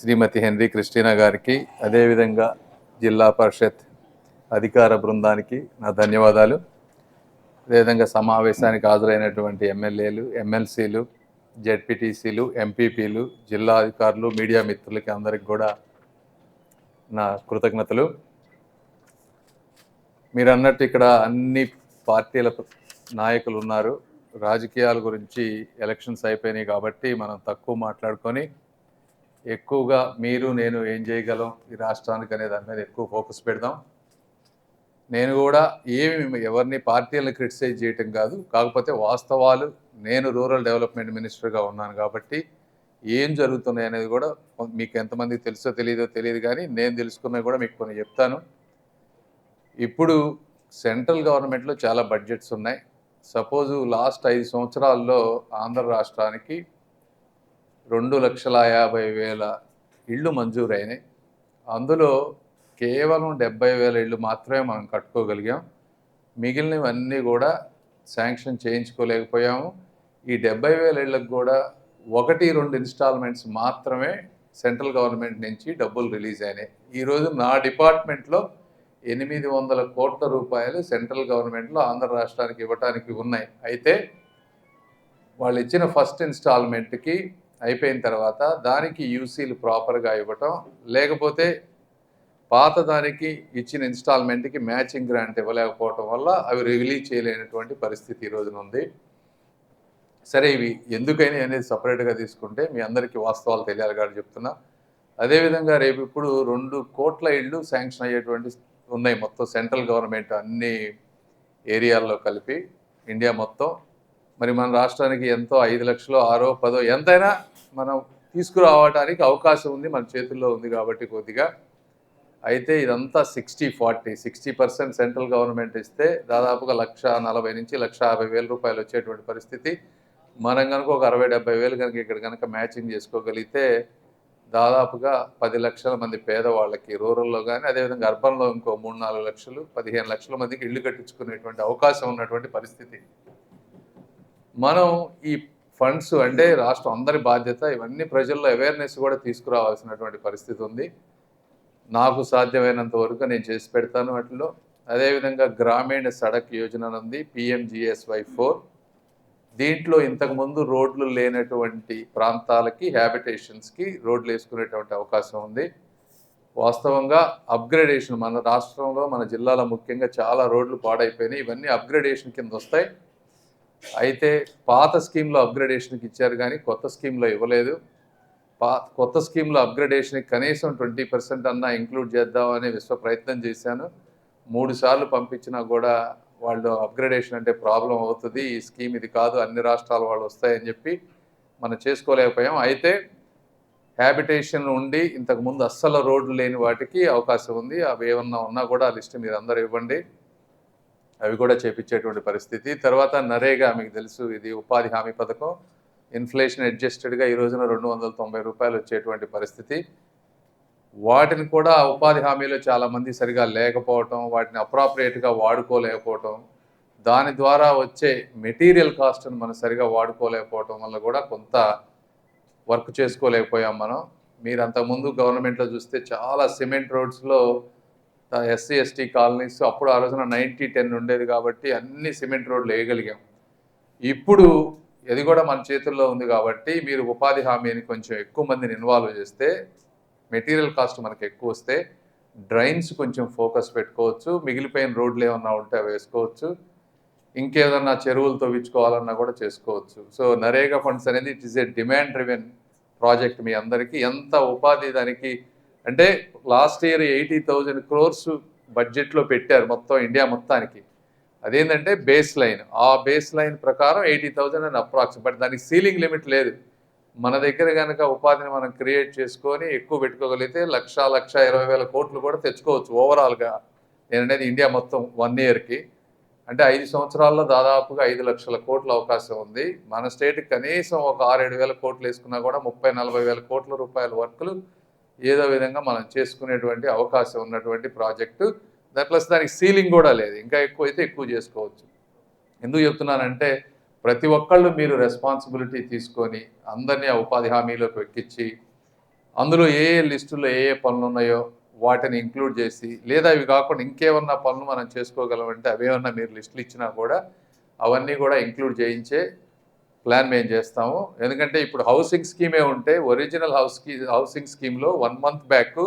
శ్రీమతి henry Christina గారికి అదేవిధంగా జిల్లా పరిషత్ అధికార బృందానికి నా ధన్యవాదాలు. అదేవిధంగా సమావేశానికి హాజరైనటువంటి ఎమ్మెల్యేలు ఎమ్మెల్సీలు జెడ్పీటీసీలు ఎంపీపీలు జిల్లా అధికారులు మీడియా మిత్రులకి అందరికి కూడా నా కృతజ్ఞతలు. మీరు అన్నట్టు ఇక్కడ అన్ని పార్టీల నాయకులు ఉన్నారు. రాజకీయాల గురించి ఎలక్షన్స్ అయిపోయినాయి కాబట్టి మనం తక్కువ మాట్లాడుకొని ఎక్కువగా మీరు నేను ఏం చేయగలం ఈ రాష్ట్రానికి అనే దాని మీద ఎక్కువ ఫోకస్ పెడదాం. నేను కూడా ఏమి ఎవరిని పార్టీలను క్రిటిసైజ్ చేయటం కాదు కాకపోతే వాస్తవాలు నేను రూరల్ డెవలప్మెంట్ మినిస్టర్గా ఉన్నాను కాబట్టి ఏం జరుగుతున్నాయి అనేది కూడా మీకు ఎంతమందికి తెలుసో తెలియదో తెలియదు కానీ నేను తెలుసుకున్నవి కూడా మీకు కొన్ని చెప్తాను. ఇప్పుడు సెంట్రల్ గవర్నమెంట్లో చాలా బడ్జెట్స్ ఉన్నాయి. సపోజు లాస్ట్ ఐదు సంవత్సరాల్లో ఆంధ్ర రాష్ట్రానికి రెండు లక్షల యాభై వేల ఇళ్ళు మంజూరైనాయి. అందులో కేవలం డెబ్బై వేల ఇళ్ళు మాత్రమే మనం కట్టుకోగలిగాం. మిగిలినవన్నీ కూడా శాంక్షన్ చేయించుకోలేకపోయాము. ఈ డెబ్బై వేల ఇళ్ళకు కూడా ఒకటి రెండు ఇన్స్టాల్మెంట్స్ మాత్రమే సెంట్రల్ గవర్నమెంట్ నుంచి డబ్బులు రిలీజ్ అయినాయి. ఈరోజు నా డిపార్ట్మెంట్లో ఎనిమిది వందల కోట్ల రూపాయలు సెంట్రల్ గవర్నమెంట్లో ఆంధ్ర రాష్ట్రానికి ఇవ్వటానికి ఉన్నాయి. అయితే వాళ్ళు ఇచ్చిన ఫస్ట్ ఇన్స్టాల్మెంట్కి అయిపోయిన తర్వాత దానికి యూసీలు ప్రాపర్గా ఇవ్వటం లేకపోతే పాత దానికి ఇచ్చిన ఇన్స్టాల్మెంట్కి మ్యాచింగ్ గ్రాంట్ ఇవ్వలేకపోవటం వల్ల అవి రిలీజ్ చేయలేనటువంటి పరిస్థితి ఈ రోజున ఉంది. సరే ఇవి ఎందుకైనా అనేది సపరేట్గా తీసుకుంటే మీ అందరికీ వాస్తవాలు తెలియాలి కాబట్టి చెప్తున్నా. అదేవిధంగా రేపు ఇప్పుడు రెండు కోట్ల ఇళ్ళు శాంక్షన్ అయ్యేటువంటి ఉన్నాయి మొత్తం సెంట్రల్ గవర్నమెంట్ అన్ని ఏరియాల్లో కలిపి ఇండియా మొత్తం. మరి మన రాష్ట్రానికి ఎంతో ఐదు లక్షలు ఆరో పదో ఎంతైనా మనం తీసుకురావడానికి అవకాశం ఉంది మన చేతుల్లో ఉంది కాబట్టి కొద్దిగా. అయితే ఇదంతా sixty forty sixty percent central government ఇస్తే దాదాపుగా లక్ష నలభై నుంచి లక్ష యాభై వేల రూపాయలు వచ్చేటువంటి పరిస్థితి. మనం కనుక ఒక అరవై డెబ్బై వేలు కనుక ఇక్కడ కనుక మ్యాచింగ్ చేసుకోగలిగితే దాదాపుగా పది లక్షల మంది పేదవాళ్ళకి రూరల్లో కానీ అదేవిధంగా అర్బన్లో ఇంకో మూడు నాలుగు లక్షలు పదిహేను లక్షల మందికి ఇల్లు కట్టించుకునేటువంటి అవకాశం ఉన్నటువంటి పరిస్థితి. మనం ఈ ఫండ్స్ అంటే రాష్ట్రం అందరి బాధ్యత ఇవన్నీ ప్రజల్లో అవేర్నెస్ కూడా తీసుకురావాల్సినటువంటి పరిస్థితి ఉంది. నాకు సాధ్యమైనంత వరకు నేను చేసి పెడతాను వాటిలో అదేవిధంగా గ్రామీణ సడక్ యోజన ఉంది పిఎంజిఎస్వై ఫోర్ దీంట్లో ఇంతకుముందు రోడ్లు లేనటువంటి ప్రాంతాలకి హ్యాబిటేషన్స్కి రోడ్లు వేసుకునేటువంటి అవకాశం ఉంది. వాస్తవంగా అప్గ్రేడేషన్ మన రాష్ట్రంలో మన జిల్లాలో ముఖ్యంగా చాలా రోడ్లు పాడైపోయినాయి. ఇవన్నీ అప్గ్రేడేషన్ కింద వస్తాయి. అయితే పాత స్కీమ్లో అప్గ్రేడేషన్కి ఇచ్చారు కానీ కొత్త స్కీమ్లో ఇవ్వలేదు. పా కొత్త స్కీమ్లో అప్గ్రేడేషన్కి కనీసం ట్వంటీ పర్సెంట్ అన్నా ఇంక్లూడ్ చేద్దామని విశ్వ ప్రయత్నం చేశాను. మూడు సార్లు పంపించినా కూడా వాళ్ళు అప్గ్రేడేషన్ అంటే ప్రాబ్లం అవుతుంది ఈ స్కీమ్ ఇది కాదు అన్ని రాష్ట్రాల వాళ్ళు వస్తాయని చెప్పి మనం చేసుకోలేకపోయాం. అయితే హ్యాబిటేషన్ ఉండి ఇంతకుముందు అస్సలు రోడ్లు లేని వాటికి అవకాశం ఉంది. అవి ఏమన్నా ఉన్నా కూడా ఆ లిస్ట్ మీరు అందరూ ఇవ్వండి. అవి కూడా చేపించేటువంటి పరిస్థితి. తర్వాత నరేగా మీకు తెలుసు ఇది ఉపాధి హామీ పథకం. ఇన్ఫ్లేషన్ అడ్జస్టెడ్గా ఈ రోజున రెండు వందల తొంభై రూపాయలు వచ్చేటువంటి పరిస్థితి. వాటిని కూడా ఉపాధి హామీలో చాలామంది సరిగా లేకపోవటం వాటిని అప్రాప్రియేట్గా వాడుకోలేకపోవటం దాని ద్వారా వచ్చే మెటీరియల్ కాస్ట్ని మనం సరిగా వాడుకోలేకపోవటం వల్ల కూడా కొంత వర్క్ చేసుకోలేకపోయాం మనం. మీరు అంతకుముందు గవర్నమెంట్లో చూస్తే చాలా సిమెంట్ రోడ్స్లో ఎస్సీ ఎస్టీ కాలనీస్ అప్పుడు ఆ రోజున నైంటీ టెన్ ఉండేది కాబట్టి అన్ని సిమెంట్ రోడ్లు వేయగలిగాం. ఇప్పుడు ఇది కూడా మన చేతుల్లో ఉంది కాబట్టి మీరు ఉపాధి హామీని కొంచెం ఎక్కువ మందిని ఇన్వాల్వ్ చేస్తే మెటీరియల్ కాస్ట్ మనకి ఎక్కువ వస్తే డ్రైన్స్ కొంచెం ఫోకస్ పెట్టుకోవచ్చు మిగిలిపోయిన రోడ్లు ఏమన్నా ఉంటే అవి వేసుకోవచ్చు ఇంకేదన్నా చెరువులు తవ్వించుకోవాలన్నా కూడా చేసుకోవచ్చు. సో నరేగా ఫండ్స్ అనేది it is a demand driven project మీ అందరికీ. ఎంత ఉపాధి దానికి అంటే last year eighty thousand crores బడ్జెట్లో పెట్టారు మొత్తం ఇండియా మొత్తానికి. అదేంటంటే బేస్ లైన్. ఆ బేస్ లైన్ ప్రకారం ఎయిటీ థౌజండ్ అని అప్రాక్స్. బట్ దానికి సీలింగ్ లిమిట్ లేదు. మన దగ్గర కనుక ఉపాధిని మనం క్రియేట్ చేసుకొని ఎక్కువ పెట్టుకోగలిగితే లక్ష లక్ష ఇరవై వేల కోట్లు కూడా తెచ్చుకోవచ్చు ఓవరాల్గా. నేను అనేది ఇండియా మొత్తం వన్ ఇయర్కి. అంటే ఐదు సంవత్సరాల్లో దాదాపుగా ఐదు లక్షల కోట్ల అవకాశం ఉంది. మన స్టేట్ కనీసం ఒక ఆరేడు వేల కోట్లు వేసుకున్నా కూడా ముప్పై నలభై వేల కోట్ల రూపాయల వర్కులు ఏదో విధంగా మనం చేసుకునేటువంటి అవకాశం ఉన్నటువంటి ప్రాజెక్టు. దా ప్లస్ దానికి సీలింగ్ కూడా లేదు. ఇంకా ఎక్కువ అయితే ఎక్కువ చేసుకోవచ్చు. ఎందుకు చెప్తున్నానంటే ప్రతి ఒక్కళ్ళు మీరు రెస్పాన్సిబిలిటీ తీసుకొని అందరినీ ఉపాధి హామీలోకి ఎక్కించి అందులో ఏ ఏ లిస్టులో ఏ ఏ పనులు ఉన్నాయో వాటిని ఇంక్లూడ్ చేసి లేదా ఇవి కాకుండా ఇంకేమన్నా పనులు మనం చేసుకోగలమంటే అవేమన్నా మీరు లిస్టులు ఇచ్చినా కూడా అవన్నీ కూడా ఇంక్లూడ్ చేయించే ప్లాన్ మేము చేస్తాము. ఎందుకంటే ఇప్పుడు హౌసింగ్ స్కీమే ఉంటే ఒరిజినల్ హౌస్ హౌసింగ్ స్కీమ్లో వన్ మంత్ బ్యాక్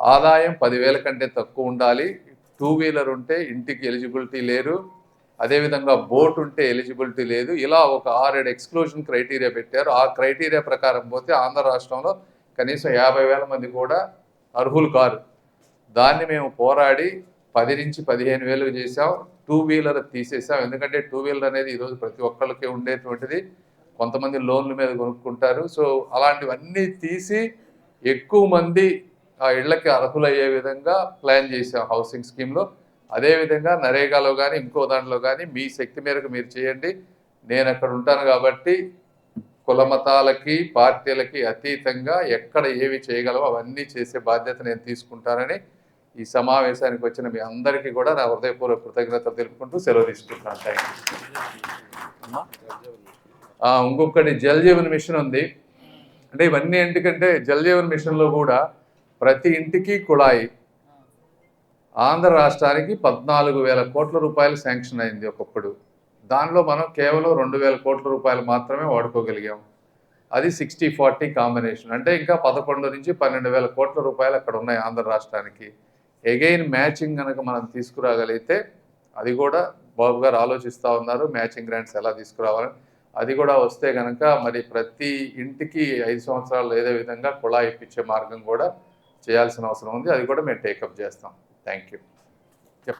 ఆదాయం పదివేల కంటే తక్కువ ఉండాలి. టూ వీలర్ ఉంటే ఇంటికి ఎలిజిబిలిటీ లేరు. అదేవిధంగా బోట్ ఉంటే ఎలిజిబిలిటీ లేదు. ఇలా ఒక ఆరేడు ఎక్స్క్లూజన్ క్రైటీరియా పెట్టారు. ఆ క్రైటీరియా ప్రకారం పోతే ఆంధ్ర రాష్ట్రంలో కనీసం యాభై వేల మంది కూడా అర్హులు కారు. దాన్ని మేము పోరాడి పది నుంచి పదిహేను వేలు చేసాం టూ వీలర్ తీసేసాం ఎందుకంటే టూ వీలర్ అనేది ఈరోజు ప్రతి ఒక్కళ్ళకి ఉండేటువంటిది. కొంతమంది లోన్ల మీద కొనుక్కుంటారు. సో అలాంటివన్నీ తీసి ఎక్కువ మంది ఆ ఇళ్ళకి అర్హులయ్యే విధంగా ప్లాన్ చేసాం హౌసింగ్ స్కీమ్లో. అదేవిధంగా నరేగాలో కానీ ఇంకో దాంట్లో కానీ మీ శక్తి మేరకు మీరు చేయండి. నేను అక్కడ ఉంటాను కాబట్టి కుల మతాలకి పార్టీలకి అతీతంగా ఎక్కడ ఏవి చేయగలవో అవన్నీ చేసే బాధ్యత నేను తీసుకుంటానని ఈ సమావేశానికి వచ్చిన మీ అందరికీ కూడా నా హృదయపూర్వక కృతజ్ఞతలు తెలుపుకుంటూ సెలవు తీసుకుంటున్నాను. థ్యాంక్ ఇంకొకటి జల్ జీవన్ మిషన్ ఉంది. అంటే ఇవన్నీ ఎందుకంటే జల్ జీవన్ మిషన్లో కూడా ప్రతి ఇంటికి కుళాయి. ఆంధ్ర రాష్ట్రానికి పద్నాలుగు వేల కోట్ల రూపాయలు శాంక్షన్ అయింది ఒకప్పుడు. దానిలో మనం కేవలం రెండు వేల కోట్ల రూపాయలు మాత్రమే వాడుకోగలిగాం. అది సిక్స్టీ ఫార్టీ కాంబినేషన్. అంటే ఇంకా పదకొండు నుంచి పన్నెండు వేల కోట్ల రూపాయలు అక్కడ ఉన్నాయి ఆంధ్ర రాష్ట్రానికి. ఎగైన్ మ్యాచింగ్ కనుక మనం తీసుకురాగలిగితే అది కూడా బాబు గారు ఆలోచిస్తూ ఉన్నారు మ్యాచింగ్ గ్రాంట్స్ ఎలా తీసుకురావాలని. అది కూడా వస్తే కనుక మరి ప్రతి ఇంటికి ఐదు సంవత్సరాలు ఏదే విధంగా కుళాయి ఇప్పించే మార్గం కూడా చేయాల్సిన అవసరం ఉంది. అది కూడా మేము టేకప్ చేస్తాం. Thank you